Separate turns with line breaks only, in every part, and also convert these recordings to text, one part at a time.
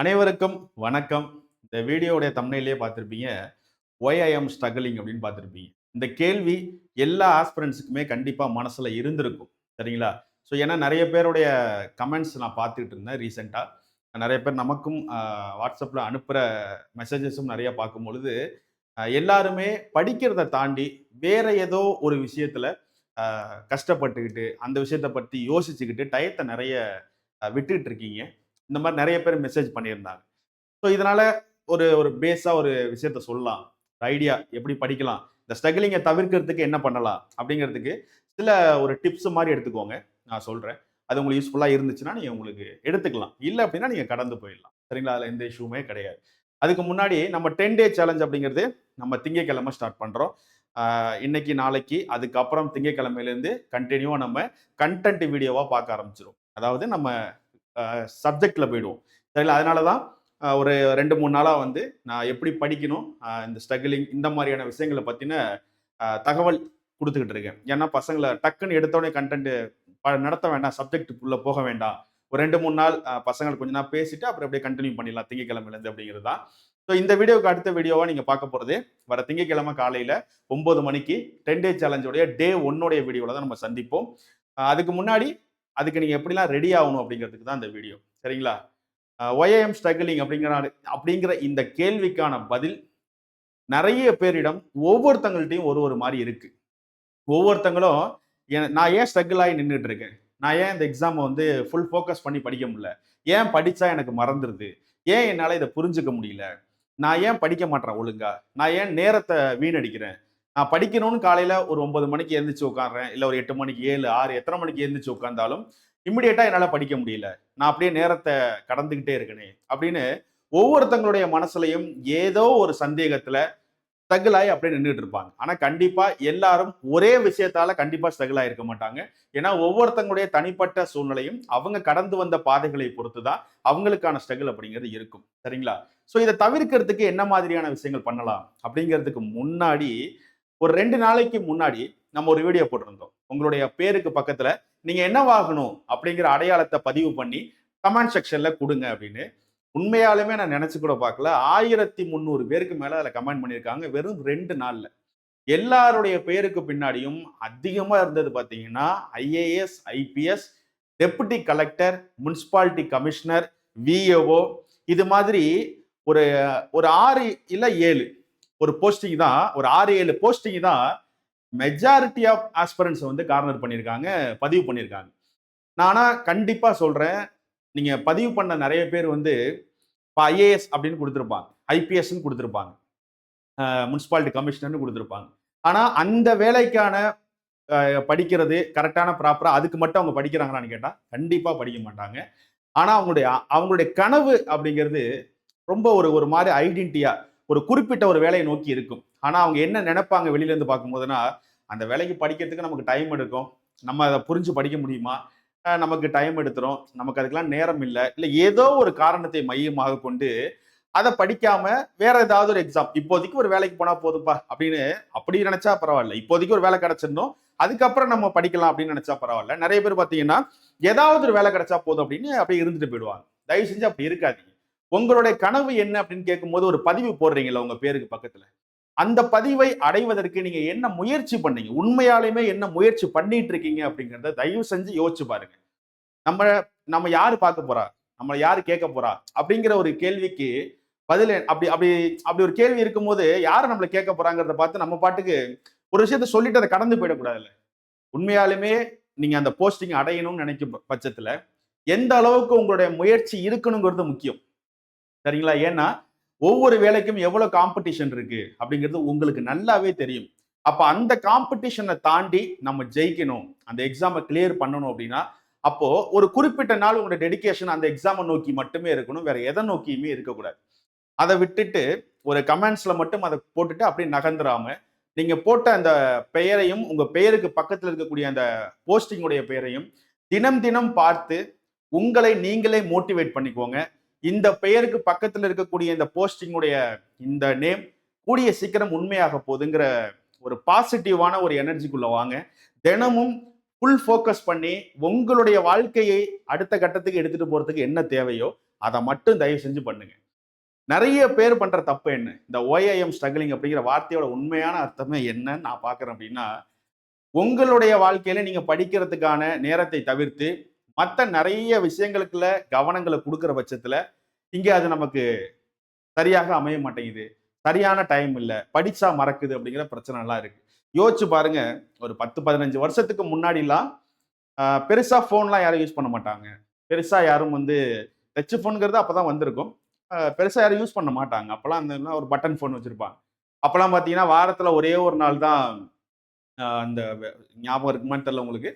அனைவருக்கும் வணக்கம். இந்த வீடியோடைய தம்னையிலேயே பார்த்துருப்பீங்க ஒய் ஐ எம் ஸ்ட்ரகிளிங் அப்படின்னு பார்த்துருப்பீங்க. இந்த கேள்வி எல்லா ஆஸ்பிரண்ட்ஸுக்குமே கண்டிப்பாக மனசில் இருந்திருக்கும். சரிங்களா? ஸோ ஏன்னா நிறைய பேருடைய கமெண்ட்ஸ் நான் பார்த்துக்கிட்டு இருந்தேன் ரீசெண்டாக நிறைய பேர் நமக்கும் வாட்ஸ்அப்பில் அனுப்புகிற மெசேஜஸும் நிறையா பார்க்கும் பொழுது எல்லாருமே படிக்கிறத தாண்டி வேற ஏதோ ஒரு விஷயத்தில் கஷ்டப்பட்டுக்கிட்டு அந்த விஷயத்தை பற்றி யோசிச்சுக்கிட்டு டயத்தை நிறைய விட்டுக்கிட்டு இருக்கீங்க. இந்த மாதிரி நிறைய பேர் மெசேஜ் பண்ணியிருந்தாங்க. ஸோ இதனால ஒரு ஒரு பேஸாக ஒரு விஷயத்த சொல்லலாம். ஐடியா எப்படி படிக்கலாம். இந்த ஸ்ட்ரகிளிங்கை தவிர்க்கிறதுக்கு என்ன பண்ணலாம் அப்படிங்கிறதுக்கு சில ஒரு டிப்ஸ் மாதிரி எடுத்துக்கோங்க. நான் சொல்கிறேன் அது உங்களுக்கு யூஸ்ஃபுல்லாக இருந்துச்சுன்னா நீங்கள் உங்களுக்கு எடுத்துக்கலாம். இல்லை அப்படின்னா நீங்கள் கடந்து போயிடலாம். சரிங்களா? அதில் எந்த இஷ்யூமே கிடையாது. அதுக்கு முன்னாடி நம்ம டென் டே சேலஞ்ச் அப்படிங்கிறது நம்ம திங்கக்கிழமை ஸ்டார்ட் பண்ணுறோம் இன்னைக்கு நாளைக்கு அதுக்கப்புறம் திங்கக்கிழமையிலேருந்து கண்டினியூவாக நம்ம கண்டென்ட் வீடியோவாக பார்க்க ஆரம்பிச்சிடும் அதாவது நம்ம சப்ஜெக்டில் போயிடுவோம். சரிங்களா? அதனால தான் ஒரு ரெண்டு மூணு நாளாக வந்து நான் எப்படி படிக்கணும் இந்த ஸ்ட்ரகிளிங் இந்த மாதிரியான விஷயங்களை பற்றின தகவல் கொடுத்துக்கிட்டு இருக்கேன். ஏன்னா பசங்களை டக்குன்னு எடுத்தோடனே கண்டென்ட் நடத்த வேண்டாம் சப்ஜெக்டுக்குள்ளே போக வேண்டாம். ஒரு ரெண்டு மூணு நாள் பசங்களை கொஞ்ச நாள் பேசிட்டு அப்புறம் அப்படியே கண்டினியூ பண்ணிடலாம் திங்கக்கிழமையிலேருந்து அப்படிங்கிறது தான் ஸோ இந்த வீடியோவுக்கு அடுத்த வீடியோவாக நீங்கள் பார்க்க போகிறது வர திங்கக்கிழமை காலையில் ஒம்பது மணிக்கு டென் டே சேலஞ்சோடைய டே ஒன்னுடைய வீடியோவில் தான் நம்ம சந்திப்போம். அதுக்கு முன்னாடி அதுக்கு நீங்கள் எப்படிலாம் ரெடி ஆகணும் அப்படிங்கிறதுக்கு தான் இந்த வீடியோ சரிங்களா? ஒய்ஏஎம் ஸ்ட்ரகிளிங் அப்படிங்கிற அப்படிங்கிற இந்த கேள்விக்கான பதில் நிறைய பேரிடம் ஒவ்வொருத்தங்கள்ட்டையும் ஒரு ஒரு மாதிரி இருக்குது ஒவ்வொருத்தங்களும் நான் ஏன் ஸ்ட்ரகிள் ஆகி நின்றுட்டு இருக்கேன் நான் ஏன் இந்த எக்ஸாமை வந்து ஃபுல் ஃபோக்கஸ் பண்ணி படிக்க முடியல? ஏன் படித்தா எனக்கு மறந்துடுது ஏன் என்னால் இதை புரிஞ்சுக்க முடியல? நான் ஏன் படிக்க மாட்டேறேன் ஒழுங்கா? நான் ஏன் நேரத்தை வீணடிக்கிறேன்? நான் படிக்கணும்னு காலையில் ஒரு ஒன்பது மணிக்கு எழுந்திரிச்சு உட்காடுறேன் இல்லை ஒரு எட்டு மணிக்கு ஏழு ஆறு எத்தனை மணிக்கு எழுந்திரிச்சு உட்காந்தாலும் இம்மிடியேட்டா என்னால் படிக்க முடியல. நான் அப்படியே நேரத்தை கடந்துக்கிட்டே இருக்கனே அப்படின்னு ஒவ்வொருத்தங்களுடைய மனசுலையும் ஏதோ ஒரு சந்தேகத்தில் ஸ்ட்ரகிள் அப்படியே நின்றுட்டு இருப்பாங்க. ஆனால் கண்டிப்பாக எல்லாரும் ஒரே விஷயத்தால கண்டிப்பாக ஸ்ட்ரகிள் இருக்க மாட்டாங்க. ஏன்னா ஒவ்வொருத்தங்களுடைய தனிப்பட்ட சூழ்நிலையும் அவங்க கடந்து வந்த பாதைகளை பொறுத்து தான் அவங்களுக்கான ஸ்ட்ரகிள் அப்படிங்கிறது இருக்கும். சரிங்களா? ஸோ இதை தவிர்க்கிறதுக்கு என்ன மாதிரியான விஷயங்கள் பண்ணலாம் அப்படிங்கிறதுக்கு முன்னாடி ஒரு ரெண்டு நாளைக்கு முன்னாடி நம்ம ஒரு வீடியோ போட்டிருந்தோம். உங்களுடைய பேருக்கு பக்கத்துல நீங்க என்னவாகணும் அப்படிங்கிற அடையாளத்தை பதிவு பண்ணி கமெண்ட் செக்ஷன்ல கொடுங்க அப்படின்னு. உண்மையாலுமே நான் நினைச்சு கூட பார்க்கல. ஆயிரத்தி முந்நூறு பேருக்கு மேல அதில் கமெண்ட் பண்ணியிருக்காங்க வெறும் ரெண்டு நாள்ல. எல்லாருடைய பேருக்கு பின்னாடியும் அதிகமா இருந்தது பார்த்தீங்கன்னா IAS IPS deputy collector municipality commissioner VAO இது மாதிரி ஒரு ஒரு ஆறு இல்லை ஏழு ஒரு போஸ்டிங் தான் ஒரு ஆறு ஏழு போஸ்டிங் தான் மெஜாரிட்டி ஆஃப் ஆஸ்பரன்ஸ் வந்து கார்னர் பண்ணியிருக்காங்க பதிவு பண்ணியிருக்காங்க. நான் ஆனால் கண்டிப்பாக சொல்கிறேன் நீங்கள் பதிவு பண்ண நிறைய பேர் வந்து இப்போ ஐஏஎஸ் அப்படின்னு கொடுத்துருப்பாங்க ஐபிஎஸ்ன்னு கொடுத்துருப்பாங்க. முனிசிபாலிட்டி கமிஷனர்னு கொடுத்துருப்பாங்க. ஆனால் அந்த வேலைக்கான படிக்கிறது கரெக்டான ப்ராப்பராக அதுக்கு மட்டும் அவங்க படிக்கிறாங்களான்னு கேட்டால் கண்டிப்பாக படிக்க மாட்டாங்க. ஆனால் அவங்களுடைய அவங்களுடைய கனவு அப்படிங்கிறது ரொம்ப ஒரு ஒரு மாதிரி ஐடென்டிட்டியாக ஒரு குறிப்பிட்ட ஒரு வேலையை நோக்கி இருக்கும். ஆனால் அவங்க என்ன நினைப்பாங்க வெளியிலேருந்து பார்க்கும்போதுன்னா அந்த வேலைக்கு படிக்கிறதுக்கு நமக்கு டைம் எடுக்கும். நம்ம அதை புரிஞ்சு படிக்க முடியுமா? நமக்கு டைம் எடுத்துரும். நமக்கு அதுக்கெல்லாம் நேரம் இல்லை. இல்லை ஏதோ ஒரு காரணத்தை மையமாக கொண்டு அதை படிக்காம வேற ஏதாவது ஒரு எக்ஸாம் இப்போதைக்கு ஒரு வேலைக்கு போனா போதும்ப்பா அப்படின்னு அப்படி நினைச்சா பரவாயில்ல. இப்போதைக்கு ஒரு வேலை கிடைச்சிருந்தோம் அதுக்கப்புறம் நம்ம படிக்கலாம் அப்படின்னு நினைச்சா பரவாயில்ல. நிறைய பேர் பார்த்தீங்கன்னா ஏதாவது ஒரு வேலை கிடைச்சா போதும் அப்படின்னு அப்படியே இருந்துட்டு போயிடுவாங்க. தயவு செஞ்சு அப்படி இருக்காதீங்க. உங்களுடைய கனவு என்ன அப்படின்னு கேட்கும்போது ஒரு பதிவு போடுறீங்களா உங்க பேருக்கு பக்கத்துல. அந்த பதிவை அடைவதற்கு நீங்க என்ன முயற்சி பண்ணீங்க? உண்மையாலுமே என்ன முயற்சி பண்ணிட்டு இருக்கீங்க அப்படிங்கிறத தயவு செஞ்சு யோசிச்சு பாருங்க. நம்ம நம்ம யாரு பார்க்க போறா? நம்மளை யாரு கேட்க போறா? அப்படிங்கிற ஒரு கேள்விக்கு பதில் அப்படி அப்படி அப்படி ஒரு கேள்வி இருக்கும்போது யாரு நம்மளை கேட்க போறாங்கிறத பார்த்து நம்ம பாட்டுக்கு ஒரு விஷயத்த சொல்லிட்டு அதை கடந்து போயிடக்கூடாதுல்ல. உண்மையாலுமே நீங்க அந்த போஸ்டிங் அடையணும்னு நினைக்கும் பட்சத்துல எந்த அளவுக்கு உங்களுடைய முயற்சி இருக்கணுங்கிறது முக்கியம். சரிங்களா? ஏன்னா ஒவ்வொரு வேலைக்கும் எவ்வளோ காம்படிஷன் இருக்கு அப்படிங்கிறது உங்களுக்கு நல்லாவே தெரியும். அப்போ அந்த காம்படிஷனை தாண்டி நம்ம ஜெயிக்கணும். அந்த எக்ஸாமை கிளியர் பண்ணணும் அப்படின்னா அப்போ ஒரு குறிப்பிட்ட நாள் உங்களோட டெடிகேஷன் அந்த எக்ஸாமை நோக்கி மட்டுமே இருக்கணும். வேற எதை நோக்கியுமே இருக்கக்கூடாது. அதை விட்டுட்டு ஒரு கமெண்ட்ஸ்ல மட்டும் அதை போட்டுட்டு அப்படியே நகர்ந்துடாமல் நீங்க போட்ட அந்த பெயரையும் உங்க பெயருக்கு பக்கத்தில் இருக்கக்கூடிய அந்த போஸ்டிங்குடைய பெயரையும் தினம் தினம் பார்த்து உங்களை நீங்களே மோட்டிவேட் பண்ணிக்கோங்க. இந்த பெயருக்கு பக்கத்தில் இருக்கக்கூடிய இந்த போஸ்டிங்குடைய இந்த நேம் கூடிய சீக்கிரம் உண்மையாக போகுதுங்கிற ஒரு பாசிட்டிவான ஒரு எனர்ஜிக்குள்ள வாங்க. தினமும் ஃபுல் ஃபோக்கஸ் பண்ணி உங்களுடைய வாழ்க்கையை அடுத்த கட்டத்துக்கு எடுத்துட்டு போறதுக்கு என்ன தேவையோ அதை மட்டும் தயவு செஞ்சு பண்ணுங்க. நிறைய பேர் பண்ற தப்பு என்ன? இந்த ஓஏஎம் ஸ்ட்ரகிளிங் அப்படிங்கிற வார்த்தையோட உண்மையான அர்த்தமே என்னன்னு நான் பாக்குறேன் அப்படின்னா உங்களுடைய வாழ்க்கையில நீங்க படிக்கிறதுக்கான நேரத்தை தவிர்த்து மற்ற நிறைய விஷயங்களுக்குள்ள கவனங்களை கொடுக்குற பட்சத்தில் இங்கே அது நமக்கு சரியாக அமைய மாட்டேங்குது. சரியான டைம் இல்லை. படிச்சா மறக்குது அப்படிங்கிற பிரச்சனை எல்லாம் இருக்கு. யோசிச்சு பாருங்க. ஒரு பத்து பதினஞ்சு வருஷத்துக்கு முன்னாடிலாம் பெருசாக ஃபோன்லாம் யாரும் யூஸ் பண்ண மாட்டாங்க. பெருசாக யாரும் வந்து டச் ஃபோனுங்கிறது அப்போ தான் வந்திருக்கும் பெருசாக யாரும் யூஸ் பண்ண மாட்டாங்க. அப்போலாம் அந்த ஒரு பட்டன் ஃபோன் வச்சுருப்பாங்க. அப்போலாம் பார்த்தீங்கன்னா வாரத்தில் ஒரே ஒரு நாள் தான் அந்த ஞாபகம் இருக்குமான்னு தெரியல உங்களுக்கு.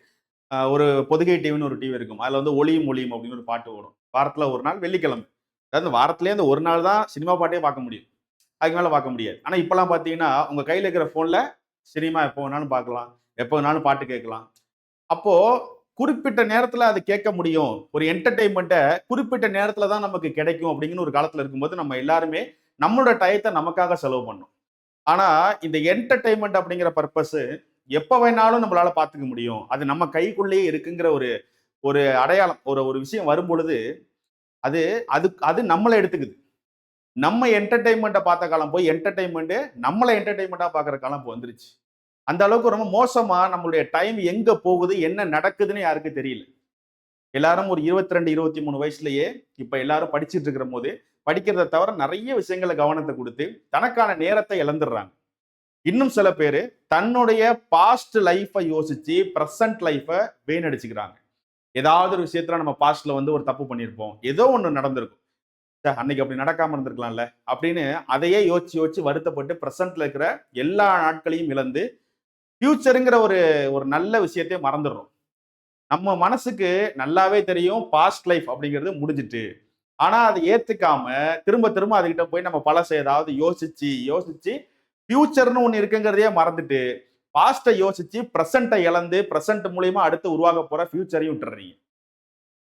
ஒரு பொதுகை டிவின்னு ஒரு டிவி இருக்கும். அதில் வந்து ஒளியும் ஒளியும் அப்படின்னு ஒரு பாட்டு வரும் வாரத்தில் ஒரு நாள் வெள்ளிக்கிழமை. அதாவது வாரத்திலே அந்த ஒரு நாள் தான் சினிமா பாட்டே பார்க்க முடியும். அதுக்கு மேலே பார்க்க முடியாது. ஆனால் இப்போலாம் பார்த்தீங்கன்னா உங்கள் கையில் இருக்கிற ஃபோனில் சினிமா எப்போ வேணாலும் பார்க்கலாம். எப்போ வேணாலும் பாட்டு கேட்கலாம். அப்போது குறிப்பிட்ட நேரத்தில் அது கேட்க முடியும். ஒரு என்டர்டெயின்மெண்ட்டை குறிப்பிட்ட நேரத்தில் தான் நமக்கு கிடைக்கும் அப்படிங்கிற ஒரு காலத்தில் இருக்கும்போது நம்ம எல்லாருமே நம்மளோட டயத்தை நமக்காக செலவு பண்ணோம் ஆனால் இந்த என்டர்டெயின்மெண்ட் அப்படிங்கிற பர்பஸு எப்போ வேணாலும் நம்மளால பார்த்துக்க முடியும். அது நம்ம கைக்குள்ளேயே இருக்குங்கிற ஒரு ஒரு அடையாளம் ஒரு ஒரு விஷயம் வரும் பொழுது அது அது அது நம்மளை எடுத்துக்குது. நம்ம என்டர்டெயின்மெண்ட்டை பார்த்த காலம் போய் என்டர்டெயின்மெண்ட் நம்மளை என்டர்டைன்மெண்ட்டாக பார்க்குற காலம் இப்போ வந்துருச்சு. அந்த அளவுக்கு ரொம்ப மோசமாக நம்மளுடைய டைம் எங்கே போகுது என்ன நடக்குதுன்னு யாருக்கு தெரியல. எல்லாரும் ஒரு இருபத்தி ரெண்டு இருபத்தி மூணு வயசுலயே இப்போ எல்லாரும் படிச்சுட்டு இருக்கிற போது படிக்கிறத தவிர நிறைய விஷயங்களை கவனத்தை கொடுத்து தனக்கான நேரத்தை இழந்துடுறாங்க. இன்னும் சில பேர் தன்னுடைய பாஸ்ட் லைஃப்பை யோசிச்சு ப்ரெசன்ட் லைஃப்பை வீணடிச்சுக்கிறாங்க. ஏதாவது ஒரு விஷயத்துல நம்ம பாஸ்ட்ல வந்து ஒரு தப்பு பண்ணியிருப்போம் ஏதோ ஒன்று நடந்திருக்கும். அன்னைக்கு அப்படி நடக்காம இருந்திருக்கலாம்ல அப்படின்னு அதையே யோசிச்சு யோசிச்சு வருத்தப்பட்டு ப்ரெசன்ட்ல இருக்கிற எல்லா நாட்களையும் இழந்து ஃபியூச்சருங்கிற ஒரு ஒரு நல்ல விஷயத்தையே மறந்துடுறோம். நம்ம மனசுக்கு நல்லாவே தெரியும் பாஸ்ட் லைஃப் அப்படிங்கிறது முடிஞ்சிட்டு. ஆனா அதை ஏத்துக்காம திரும்ப திரும்ப அதுகிட்ட போய் நம்ம பழசை ஏதாவது யோசிச்சு யோசிச்சு ஃபியூச்சர்னு ஒன்று இருக்குங்கிறதையே மறந்துட்டு பாஸ்ட்டை யோசிச்சு ப்ரெசண்ட்டை இழந்து ப்ரெசன்ட் மூலியமா அடுத்து உருவாக போற ஃபியூச்சரையும் விட்டுறீங்க.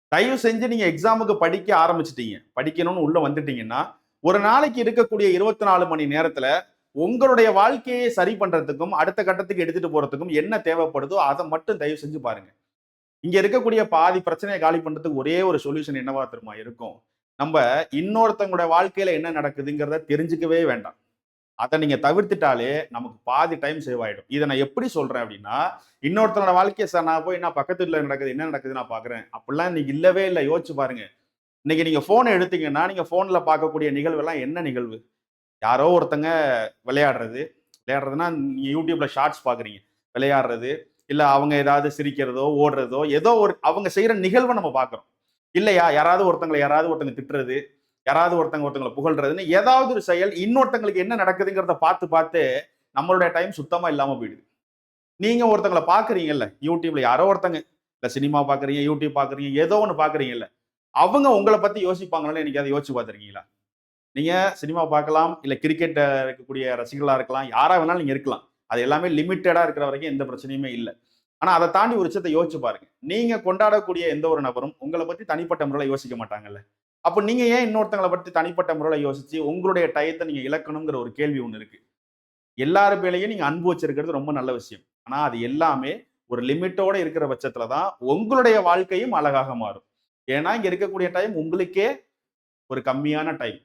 தயவு செஞ்சு நீங்க எக்ஸாமுக்கு படிக்க ஆரம்பிச்சிட்டீங்க. படிக்கணும்னு உள்ள வந்துட்டீங்கன்னா ஒரு நாளைக்கு இருக்கக்கூடிய இருபத்தி நாலு மணி நேரத்துல உங்களுடைய வாழ்க்கையை சரி பண்றதுக்கும் அடுத்த கட்டத்துக்கு எடுத்துட்டு போறதுக்கும் என்ன தேவைப்படுதோ அதை மட்டும் தயவு செஞ்சு பாருங்க. இங்க இருக்கக்கூடிய பாதி பிரச்சனையை காலி பண்றதுக்கு ஒரே ஒரு சொல்யூஷன் என்னவா தெரியுமா இருக்கும்? நம்ம இன்னொருத்தங்களுடைய வாழ்க்கையில என்ன நடக்குதுங்கிறத தெரிஞ்சுக்கவே வேண்டாம். அதை நீங்க தவிர்த்துட்டாலே நமக்கு பாதி டைம் சேவ் ஆயிடும். இதை நான் எப்படி சொல்றேன் அப்படின்னா இன்னொருத்தனோட வாழ்க்கையை சார் நான் போய் நான் பக்கத்து வீட்டில் நடக்குது என்ன நடக்குது நான் பாக்குறேன். அப்படிலாம் இன்னைக்கு இல்லவே இல்லை யோசிச்சு பாருங்க. இன்னைக்கு நீங்க போனை எடுத்தீங்கன்னா நீங்க போன்ல பார்க்கக்கூடிய நிகழ்வெல்லாம் என்ன நிகழ்வு? யாரோ ஒருத்தங்க விளையாடுறது. விளையாடுறதுன்னா நீங்க யூடியூப்ல ஷார்ட்ஸ் பாக்குறீங்க. விளையாடுறது இல்ல அவங்க ஏதாவது சிரிக்கிறதோ ஓடுறதோ ஏதோ ஒரு அவங்க செய்யற நிகழ்வை நம்ம பார்க்குறோம் இல்லையா? யாராவது ஒருத்தங்களை யாராவது ஒருத்தங்க திட்டுறது யாராவது ஒருத்தங்க ஒருத்தங்களை புகழ்றதுன்னு ஏதாவது ஒரு செயல் இன்னொருத்தங்களுக்கு என்ன நடக்குதுங்கிறத பார்த்து பார்த்து நம்மளுடைய டைம் சுத்தமாக இல்லாமல் போயிடுது. நீங்க ஒருத்தங்களை பார்க்குறீங்கல்ல யூடியூப்ல யாரோ ஒருத்தங்க இல்லை சினிமா பாக்குறீங்க யூடியூப் பாக்குறீங்க ஏதோ ஒன்று பாக்குறீங்கல்ல அவங்க உங்களை பற்றி யோசிப்பாங்களான்னு எனக்கு அதை யோசிச்சு பார்த்துருக்கீங்களா? நீங்க சினிமா பார்க்கலாம் இல்லை கிரிக்கெட்டை இருக்கக்கூடிய ரசிகர்களாக இருக்கலாம் யாராக வேணாலும் நீங்கள் இருக்கலாம். அது எல்லாமே லிமிட்டடாக இருக்கிற வரைக்கும் எந்த பிரச்சனையுமே இல்லை. ஆனால் அதை தாண்டி ஒரு விஷயத்தை யோசிச்சு பாருங்க. நீங்கள் கொண்டாடக்கூடிய எந்த ஒரு நபரும் உங்களை பற்றி தனிப்பட்ட முறையில் யோசிக்க மாட்டாங்கல்ல. அப்போ நீங்க ஏன் இன்னொருத்தங்களை பற்றி தனிப்பட்ட முறையில் யோசிச்சு உங்களுடைய டயத்தை நீங்க இழக்கணுங்கிற ஒரு கேள்வி ஒன்று இருக்கு. எல்லாரு பேலையும் நீங்க அன்பு வச்சிருக்கிறது ரொம்ப நல்ல விஷயம். ஆனா அது எல்லாமே ஒரு லிமிட்டோட இருக்கிற பட்சத்துல தான் உங்களுடைய வாழ்க்கையும் அழகாக மாறும். ஏன்னா இங்க இருக்கக்கூடிய டைம் உங்களுக்கே ஒரு கம்மியான டைம்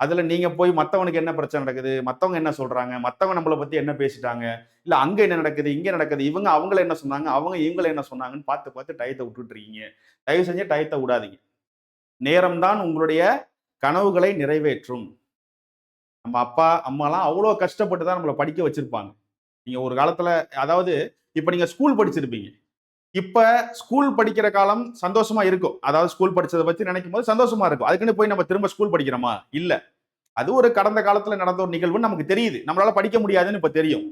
அதுல நீங்க போய் மத்தவனுக்கு என்ன பிரச்சனை நடக்குது மத்தவங்க என்ன சொல்றாங்க மத்தவங்க நம்மளை பத்தி என்ன பேசிட்டாங்க இல்ல அங்க என்ன நடக்குது இங்க நடக்குது இவங்க அவங்கள என்ன சொன்னாங்க அவங்க இவங்கள என்ன சொன்னாங்கன்னு பார்த்து பார்த்து டயத்தை விட்டுட்டு இருக்கீங்க. தயவு செஞ்சு டயத்தை விடாதீங்க. நேரம்தான் உங்களுடைய கனவுகளை நிறைவேற்றும். நம்ம அப்பா அம்மாலாம் அவ்வளோ கஷ்டப்பட்டு தான் நம்மளை படிக்க வச்சுருப்பாங்க. நீங்கள் ஒரு காலத்தில் அதாவது இப்போ நீங்கள் ஸ்கூல் படிச்சிருப்பீங்க. இப்போ ஸ்கூல் படிக்கிற காலம் சந்தோஷமா இருக்கும். அதாவது ஸ்கூல் படித்ததை பற்றி நினைக்கும் போது சந்தோஷமா இருக்கும். அதுக்குன்னு போய் நம்ம திரும்ப ஸ்கூல் படிக்கிறோமா? இல்லை. அது ஒரு கடந்த காலத்தில் நடந்த ஒரு நிகழ்வுன்னு நமக்கு தெரியுது. நம்மளால படிக்க முடியாதுன்னு இப்போ தெரியும்.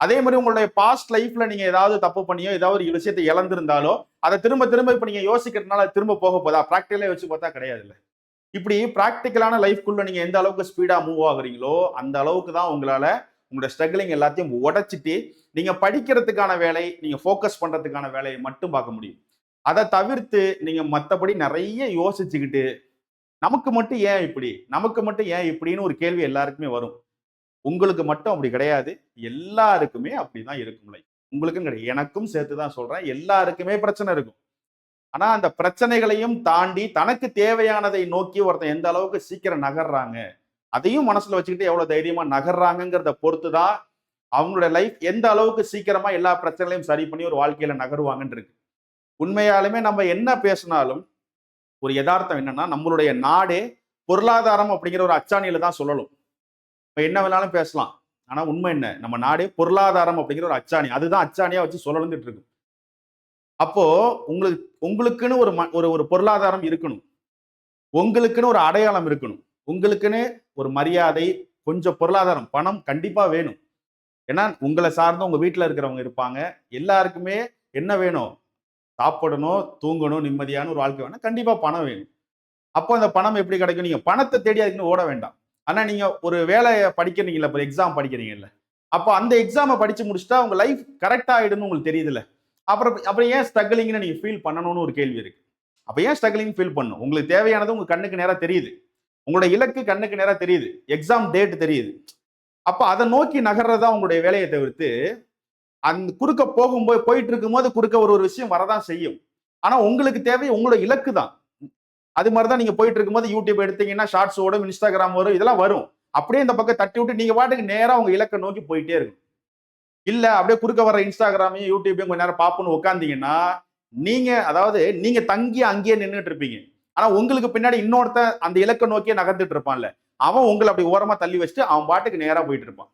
அதே மாதிரி உங்களுடைய பாஸ்ட் லைஃப்ல நீங்க ஏதாவது தப்பு பண்ணியோ ஏதாவது ஒரு விஷயத்தை இழந்திருந்தாலோ அதை திரும்ப திரும்ப இப்ப நீங்க யோசிக்கிறதுனால திரும்ப போக போதா? ப்ராக்டிக்கலே வச்சு பார்த்தா கிடையாது இல்லை இப்படி ப்ராக்டிக்கலான லைஃப்குள்ள நீங்க எந்த அளவுக்கு ஸ்பீடா மூவ் ஆகுறீங்களோ அந்த அளவுக்கு தான் உங்களால உங்களோட ஸ்ட்ரகிளிங் எல்லாத்தையும் உடைச்சிட்டு நீங்க படிக்கிறதுக்கான வேலை நீங்க ஃபோக்கஸ் பண்றதுக்கான வேலையை மட்டும் பார்க்க முடியும். அதை தவிர்த்து நீங்க மற்றபடி நிறைய யோசிச்சுக்கிட்டு நமக்கு மட்டும் ஏன் இப்படி? நமக்கு மட்டும் ஏன் இப்படின்னு ஒரு கேள்வி எல்லாருக்குமே வரும். உங்களுக்கு மட்டும் அப்படி கிடையாது. எல்லாருக்குமே அப்படிதான் இருக்கும் உங்களுக்கும் கிடையாது. எனக்கும் சேர்த்து தான் சொல்றேன். எல்லாருக்குமே பிரச்சனை இருக்கும். ஆனா அந்த பிரச்சனைகளையும் தாண்டி தனக்கு தேவையானதை நோக்கி ஒருத்தன் எந்த அளவுக்கு சீக்கிரம் நகர்றாங்க அதையும் மனசுல வச்சுக்கிட்டு எவ்வளவு தைரியமா நகர்றாங்கிறத பொறுத்து தான் அவங்களோட லைஃப் எந்த அளவுக்கு சீக்கிரமா எல்லா பிரச்சனைகளையும் சரி பண்ணி ஒரு வாழ்க்கையில நகருவாங்கன்னு இருக்கு. உண்மையாலுமே நம்ம என்ன பேசினாலும் ஒரு யதார்த்தம் என்னன்னா நம்மளுடைய நாடே பொருளாதாரம் அப்படிங்கிற ஒரு அச்சாணியில தான் சொல்லணும். நம்ம என்ன வேணாலும் பேசலாம். ஆனா உண்மை என்ன? நம்ம நாடே பொருளாதாரம் அப்படிங்கிற ஒரு அச்சாணி. அதுதான் அச்சாணியா வச்சு சொல்லணும்னு இருக்கும் அப்போ உங்களுக்கு உங்களுக்குன்னு ஒரு ம- ஒரு ஒரு பொருளாதாரம் இருக்கணும். உங்களுக்குன்னு ஒரு அடையாளம் இருக்கணும். உங்களுக்குன்னு ஒரு மரியாதை கொஞ்சம் பொருளாதாரம் பணம் கண்டிப்பா வேணும். ஏன்னா உங்களை சார்ந்து உங்க வீட்டில் இருக்கிறவங்க இருப்பாங்க. எல்லாருக்குமே என்ன வேணும்? சாப்பிடணும் தூங்கணும் நிம்மதியான ஒரு வாழ்க்கை வேணும் கண்டிப்பா பணம் வேணும். அப்போ அந்த பணம் எப்படி கிடைக்கும்? நீங்க பணத்தை தேடி அதுக்குன்னு ஓட வேண்டாம். ஆனால் நீங்கள் ஒரு வேலையை படிக்கிறீங்கல்ல இப்போ எக்ஸாம் படிக்கிறீங்கல்ல. அப்போ அந்த எக்ஸாமை படித்து முடிச்சுட்டா உங்கள் லைஃப் கரெக்டாக ஆயிடும்னு உங்களுக்கு தெரியுதுல்ல. அப்புறம் அப்புறம் ஏன் ஸ்ட்ரகிளிங்னு நீங்கள் ஃபீல் பண்ணணும்னு ஒரு கேள்வி இருக்குது அப்போ ஏன் ஸ்ட்ரகிளிங் ஃபீல் பண்ணும் உங்களுக்கு தேவையானது உங்கள் கண்ணுக்கு நேராக தெரியுது. உங்களோட இலக்கு கண்ணுக்கு நேராக தெரியுது. எக்ஸாம் டேட் தெரியுது. அப்போ அதை நோக்கி நகர்றதா உங்களுடைய வேலையை தவிர்த்து அந்த குறுக்க போகும்போது போயிட்டு இருக்கும்போது குறுக்க ஒரு ஒரு விஷயம் வரதான் செய்யும். ஆனால் உங்களுக்கு தேவை உங்களோட இலக்கு தான். அது மாதிரி தான் நீங்க போயிட்டு இருக்கும்போது யூடியூப் எடுத்தீங்கன்னா ஷார்ட்ஸ் ஓடும் இன்ஸ்டாகிராம் வரும் இதெல்லாம் வரும். அப்படியே இந்த பக்கம் தட்டி விட்டு நீங்க பாட்டுக்கு நேராக உங்க இலக்கை நோக்கி போயிட்டே இருக்கும் இல்ல அப்படியே குறுக்க வர இன்ஸ்டாகிராமையும் யூடியூப்பையும் கொஞ்ச நேரம் பார்ப்போம்னு உட்காந்தீங்கன்னா நீங்க அதாவது நீங்க தங்கி அங்கேயே நின்றுட்டு இருப்பீங்க. ஆனா உங்களுக்கு பின்னாடி இன்னொருத்தன் அந்த இலக்கை நோக்கியே நகர்ந்துட்டு இருப்பான்ல. அவன் உங்களை அப்படி ஓரமா தள்ளி வச்சுட்டு அவன் பாட்டுக்கு நேரா போயிட்டு இருப்பான்.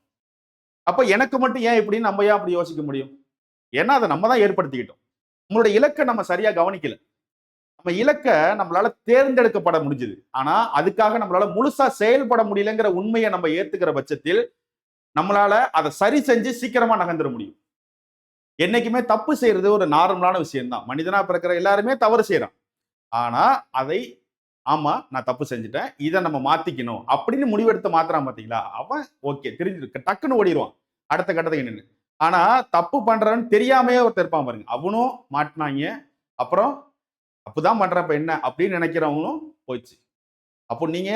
அப்ப எனக்கு மட்டும் ஏன் இப்படின்னு நம்ம ஏன் அப்படி யோசிக்க முடியும்? ஏன்னா அதை நம்ம தான் ஏற்படுத்திக்கிட்டோம். நம்மளோட இலக்கை நம்ம சரியா கவனிக்கல. நம்ம இலக்கை நம்மளால தேர்ந்தெடுக்கப்பட முடிஞ்சது. ஆனா அதுக்காக நம்மளால முழுசா செயல்பட முடியலங்கிற உண்மையை நம்ம ஏத்துக்கிற பட்சத்தில் நம்மளால அதை சரி செஞ்சு சீக்கிரமா நகர்ந்துட முடியும். என்னைக்குமே தப்பு செய்யறது ஒரு நார்மலான விஷயம்தான். மனிதனா பிறக்கிற எல்லாருமே தவறு செய்யறான். ஆனா அதை ஆமா நான் தப்பு செஞ்சுட்டேன் இதை நம்ம மாத்திக்கணும் அப்படின்னு முடிவெடுத்து மாத்துறான் பாத்தீங்களா? அவன் ஓகே தெரிஞ்சிருக்கு டக்குன்னு ஓடிடுவான். அடுத்த கட்டத்துக்கு நின்று ஆனா தப்பு பண்றவன் தெரியாமையே ஒருத்தர் இருப்பான் பாருங்க. அவனும் மாட்டினாங்க. அப்புறம் அப்பதான் பண்றப்ப என்ன அப்படின்னு நினைக்கிறவங்களும் போயிடுச்சு அப்போ நீங்க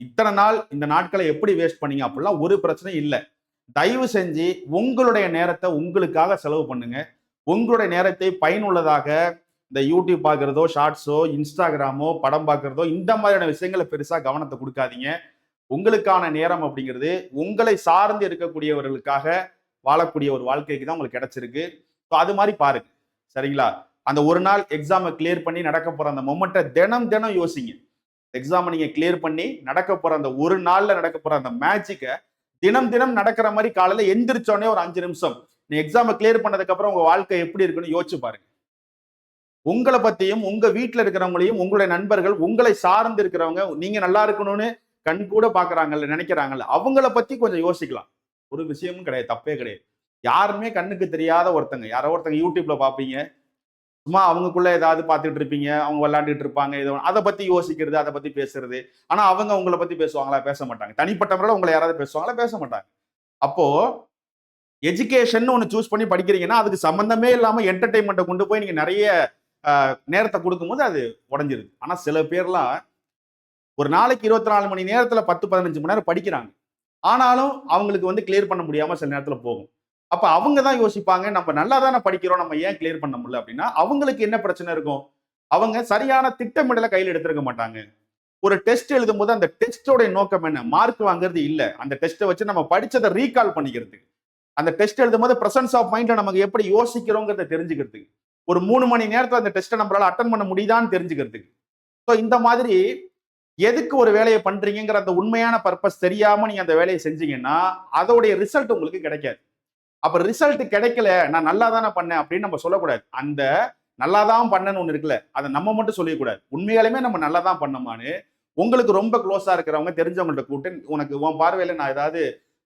இத்தனை நாள் இந்த நாட்களை எப்படி வேஸ்ட் பண்ணீங்க? அப்படிலாம் ஒரு பிரச்சனையும் இல்லை. தயவு செஞ்சு உங்களுடைய நேரத்தை உங்களுக்காக செலவு பண்ணுங்க. உங்களுடைய நேரத்தை பயனுள்ளதாக இந்த யூடியூப் பார்க்குறதோ ஷார்ட்ஸோ இன்ஸ்டாகிராமோ படம் பார்க்குறதோ இந்த மாதிரியான விஷயங்களை பெருசாக கவனத்தை கொடுக்காதீங்க. உங்களுக்கான நேரம் அப்படிங்கிறது உங்களை சார்ந்து இருக்கக்கூடியவர்களுக்காக வாழக்கூடிய ஒரு வாழ்க்கைக்கு தான் உங்களுக்கு கிடைச்சிருக்கு. ஸோ அது மாதிரி பாருங்க. சரிங்களா? அந்த ஒரு நாள் எக்ஸாமை கிளியர் பண்ணி நடக்க போற அந்த மொமெண்ட்டை தினம் தினம் யோசிங்க. எக்ஸாமை நீங்க கிளியர் பண்ணி நடக்க போற அந்த ஒரு நாள்ல நடக்க போற அந்த மேட்சுக்கை தினம் தினம் நடக்கிற மாதிரி காலையில எந்திரிச்சோடனே ஒரு அஞ்சு நிமிஷம். நீ எக்ஸாமை கிளியர் பண்ணதுக்கு அப்புறம் உங்க வாழ்க்கை எப்படி இருக்குன்னு யோசிச்சு பாருங்க. உங்களை பத்தியும் உங்க வீட்டில் இருக்கிறவங்களையும் உங்களுடைய நண்பர்கள் உங்களை சார்ந்து இருக்கிறவங்க நீங்க நல்லா இருக்கணும்னு கண் கூட பாக்குறாங்கல்ல நினைக்கிறாங்கல்ல அவங்கள பத்தி கொஞ்சம் யோசிக்கலாம். ஒரு விஷயமும் கிடையாது தப்பே கிடையாது. யாருமே கண்ணுக்கு தெரியாத ஒருத்தங்க. யாரோ ஒருத்தங்க யூடியூப்ல பாப்பீங்க. சும்மா அவங்களுக்குள்ள ஏதாவது பார்த்துட்டு இருப்பீங்க அவங்க விளாண்டுட்டு இருப்பாங்க ஏதோ அதை பத்தி யோசிக்கிறது அதை பத்தி பேசுறது. ஆனா அவங்க உங்களை பத்தி பேசுவாங்களா? பேச மாட்டாங்க. தனிப்பட்ட முறையில் உங்களை யாராவது பேசுவாங்களா? பேச மாட்டாங்க. அப்போ எஜுகேஷன் ஒன்று சூஸ் பண்ணி படிக்கிறீங்கன்னா அதுக்கு சம்மந்தமே இல்லாமல் என்டர்டைன்மெண்ட்டை கொண்டு போய் நீங்கள் நிறைய நேரத்தை கொடுக்கும்போது அது உடஞ்சிருது. ஆனால் சில பேர்லாம் ஒரு நாளைக்கு இருபத்தி நாலு மணி நேரத்தில் பத்து பதினஞ்சு மணி நேரம் படிக்கிறாங்க. ஆனாலும் அவங்களுக்கு வந்து கிளியர் பண்ண முடியாமல் சில நேரத்தில் போகும். அப்ப அவங்க தான் யோசிப்பாங்க நம்ம நல்லா தானே படிக்கிறோம் நம்ம ஏன் கிளியர் பண்ண முடியல அப்படின்னா அவங்களுக்கு என்ன பிரச்சனை இருக்கும்? அவங்க சரியான திட்டமிடலை கையில் எடுத்திருக்க மாட்டாங்க. ஒரு டெஸ்ட் எழுதும்போது அந்த டெஸ்டோட நோக்கம் என்ன? மார்க் வாங்குறது இல்ல. அந்த டெஸ்ட்டை வச்சு நம்ம படிச்சதை ரீகால் பண்ணிக்கிறதுக்கு. அந்த டெஸ்ட் எழுதும்போது பிரசன்ஸ் ஆஃப் மைண்ட்ல நமக்கு எப்படி யோசிக்கிறோங்கிறத தெரிஞ்சுக்கிறதுக்கு. ஒரு மூணு மணி நேரத்துல அந்த டெஸ்ட்டை நம்மளால அட்டன் பண்ண முடியுதான்னு தெரிஞ்சுக்கிறதுக்கு. ஸோ இந்த மாதிரி எதுக்கு ஒரு வேலையை பண்றீங்கிற அந்த உண்மையான பர்பஸ் தெரியாம நீங்க அந்த வேலையை செஞ்சீங்கன்னா அதோடைய ரிசல்ட் உங்களுக்கு கிடைக்காது. அப்ப ரிசல்ட் கிடைக்கல நான் நல்லா தானே பண்ணேன் அப்படின்னு நம்ம சொல்லக்கூடாது. அந்த நல்லா தான் பண்ணேன்னு ஒன்று இருக்குல்ல அதை நம்ம மட்டும் சொல்லிக்கூடாது உண்மையாலுமே நம்ம நல்லா தான் பண்ணோமான்னு உங்களுக்கு ரொம்ப க்ளோஸாக இருக்கிறவங்க தெரிஞ்சவங்கள்ட்ட கூப்பிட்டு உனக்கு உன் பார்வையில் நான் ஏதாவது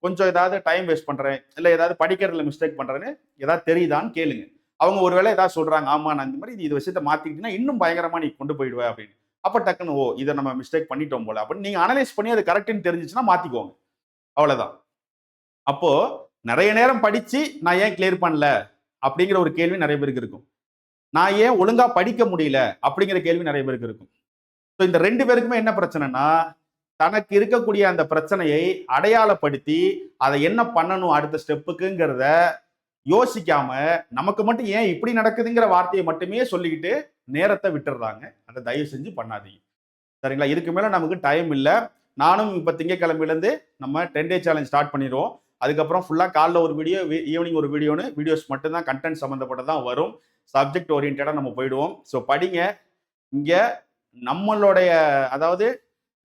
கொஞ்சம் ஏதாவது டைம் வேஸ்ட் பண்ணுறேன் இல்லை ஏதாவது படிக்கிறதுல மிஸ்டேக் பண்ணுறேன்னு ஏதாவது தெரியுதான்னு கேளுங்க. அவங்க ஒருவேளை ஏதாவது சொல்கிறாங்க ஆமா நான் இந்த மாதிரி இது விஷயத்தை மாற்றிக்கிட்டீங்கன்னா இன்னும் பயங்கரமா நீ கொண்டு போயிடுவேன் அப்படின்னு. அப்போ டக்குன்னு ஓ இதை நம்ம மிஸ்டேக் பண்ணிட்டோம் போல அப்படின்னு நீங்கள் அனலைஸ் பண்ணி அது கரெக்டுன்னு தெரிஞ்சுச்சுன்னா மாற்றிக்கோங்க அவ்வளோதான் அப்போது நிறைய நேரம் படித்து நான் ஏன் கிளியர் பண்ணல? அப்படிங்கிற ஒரு கேள்வி நிறைய பேருக்கு இருக்கும். நான் ஏன் ஒழுங்காக படிக்க முடியல? அப்படிங்கிற கேள்வி நிறைய பேருக்கு இருக்கும். ஸோ இந்த ரெண்டு பேருக்குமே என்ன பிரச்சனைனா தனக்கு இருக்கக்கூடிய அந்த பிரச்சனையை அடையாளப்படுத்தி அதை என்ன பண்ணணும் அடுத்த ஸ்டெப்புக்குங்கிறத யோசிக்காம நமக்கு மட்டும் ஏன் இப்படி நடக்குதுங்கிற வார்த்தையை மட்டுமே சொல்லிக்கிட்டு நேரத்தை விட்டுடுறாங்க அதை தயவு செஞ்சு பண்ணாதீங்க. சரிங்களா? இதுக்கு மேலே நமக்கு டைம் இல்லை. நானும் இப்போ திங்கக்கிழமையிலேருந்து நம்ம டென் டே சேலஞ்ச் ஸ்டார்ட் பண்ணிடுவோம். அதுக்கப்புறம் ஃபுல்லாக காலைல ஒரு வீடியோ ஈவினிங் ஒரு வீடியோன்னு வீடியோஸ் மட்டும்தான் கண்டென்ட் சம்மந்தப்பட்டதான் வரும். சப்ஜெக்ட் ஓரியன்டாக நம்ம போயிடுவோம். ஸோ படிங்க. இங்கே நம்மளுடைய அதாவது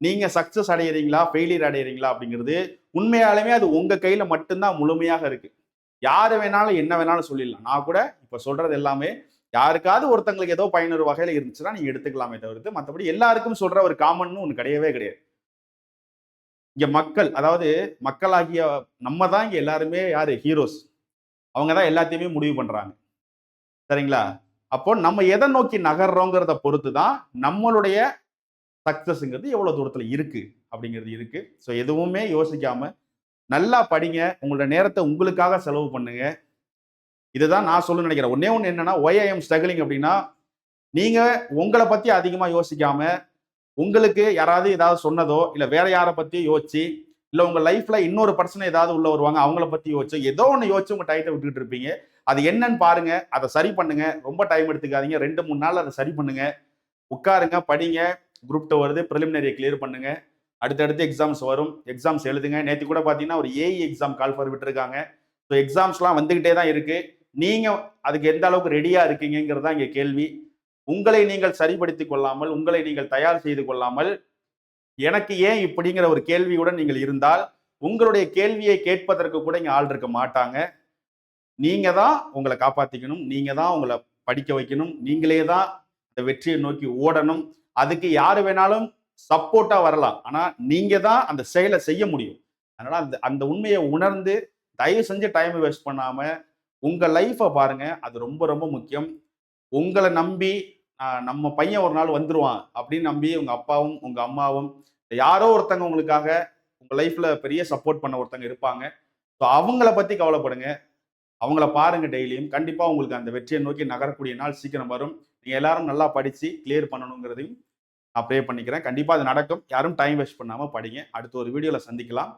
நீங்கள் சக்ஸஸ் அடையிறீங்களா ஃபெயிலியர் அடையிறீங்களா அப்படிங்கிறது உண்மையாலுமே அது உங்கள் கையில் மட்டும்தான் முழுமையாக இருக்குது யார் வேணாலும் என்ன வேணாலும் சொல்லிடலாம். நான் கூட இப்போ சொல்கிறது எல்லாமே யாருக்காவது ஒருத்தங்களுக்கு ஏதோ பயனுறு வகையில் இருந்துச்சுன்னா நீங்கள் எடுத்துக்கலாமே தவிர்த்து மற்றபடி எல்லாருக்கும் சொல்கிற ஒரு காமன்னு ஒன்று கிடையவே கிடையாது. இங்க மக்கள் அதாவது மக்களாகிய நம்ம தான் இங்க எல்லாருமே யாரு? ஹீரோஸ் அவங்க தான் எல்லாத்தையுமே முடிவு பண்றாங்க. சரிங்களா? அப்போ நம்ம எதை நோக்கி நகர்றோங்கிறத பொறுத்து தான் நம்மளுடைய சக்சஸ்ங்கிறது எவ்வளவு தூரத்துல இருக்கு அப்படிங்கிறது இருக்கு. ஸோ எதுவுமே யோசிக்காம நல்லா படிங்க. உங்களோட நேரத்தை உங்களுக்காக செலவு பண்ணுங்க. இதுதான் நான் சொல்ல நினைக்கிறேன். ஒன்னே ஒன்று என்னன்னா ஒய் ஐ எம் ஸ்ட்ரகிளிங் அப்படின்னா நீங்க உங்களை பத்தி அதிகமா யோசிக்காம உங்களுக்கு யாராவது ஏதாவது சொன்னதோ இல்லை வேற யாரை பத்தி யோசிச்சு இல்லை உங்கள் லைஃப்பில் இன்னொரு பர்சனை ஏதாவது உள்ள வருவாங்க அவங்கள பற்றி யோசிச்சு ஏதோ ஒன்று யோசிச்சு உங்கள் டயத்தை விட்டுக்கிட்டு இருப்பீங்க. அது என்னன்னு பாருங்க அதை சரி பண்ணுங்க. ரொம்ப டைம் எடுத்துக்காதீங்க. ரெண்டு மூணு நாள் அதை சரி பண்ணுங்க. உட்காருங்க படிங்க குரூப் டூ வருது ப்ரிலிமினரியை கிளியர் பண்ணுங்க. அடுத்தடுத்து எக்ஸாம்ஸ் வரும். எக்ஸாம்ஸ் எழுதுங்க. நேற்று கூட பார்த்தீங்கன்னா ஒரு ஏஇ எக்ஸாம் கால் ஃபார் விட்டுருக்காங்க. ஸோ எக்ஸாம்ஸ்லாம் வந்துக்கிட்டே தான் இருக்குது நீங்கள் அதுக்கு எந்த அளவுக்கு ரெடியாக இருக்கீங்கிறது தான் இங்கே கேள்வி. உங்களை நீங்கள் சரிப்படுத்திக் கொள்ளாமல் உங்களை நீங்கள் தயார் செய்து கொள்ளாமல் எனக்கு ஏன் இப்படிங்கிற ஒரு கேள்வியுடன் நீங்கள் இருந்தால் உங்களுடைய கேள்வியை கேட்பதற்கு கூட இங்கே ஆள் இருக்க மாட்டாங்க. நீங்க தான் உங்களை காப்பாற்றிக்கணும் நீங்க தான் உங்களை படிக்க வைக்கணும் நீங்களே தான் அந்த வெற்றியை நோக்கி ஓடணும். அதுக்கு யாரு வேணாலும் சப்போர்ட்டா வரலாம். ஆனா நீங்க தான் அந்த செயலை செய்ய முடியும். அதனால அந்த அந்த உண்மையை உணர்ந்து தயவு செஞ்சு டைம் வேஸ்ட் பண்ணாம உங்க லைஃப்பை பாருங்க. அது ரொம்ப ரொம்ப முக்கியம். உங்களை நம்பி நம்ம பையன் ஒரு நாள் வந்துருவான் அப்படின்னு நம்பி உங்கள் அப்பாவும் உங்கள் அம்மாவும் யாரோ ஒருத்தங்க உங்களுக்காக உங்கள் லைஃப்பில் பெரிய சப்போர்ட் பண்ண ஒருத்தங்க இருப்பாங்க. ஸோ அவங்கள பற்றி கவலைப்படுங்க. அவங்கள பாருங்கள் டெய்லியும். கண்டிப்பாக உங்களுக்கு அந்த வெற்றியை நோக்கி நகரக்கூடிய நாள் சீக்கிரம் வரும். நீங்கள் எல்லாரும் நல்லா படித்து கிளியர் பண்ணணுங்கிறதையும் நான் ப்ரே பண்ணிக்கிறேன். கண்டிப்பாக அது நடக்கும். யாரும் டைம் வேஸ்ட் பண்ணாமல் படிங்க. அடுத்த ஒரு வீடியோவில் சந்திக்கலாம்.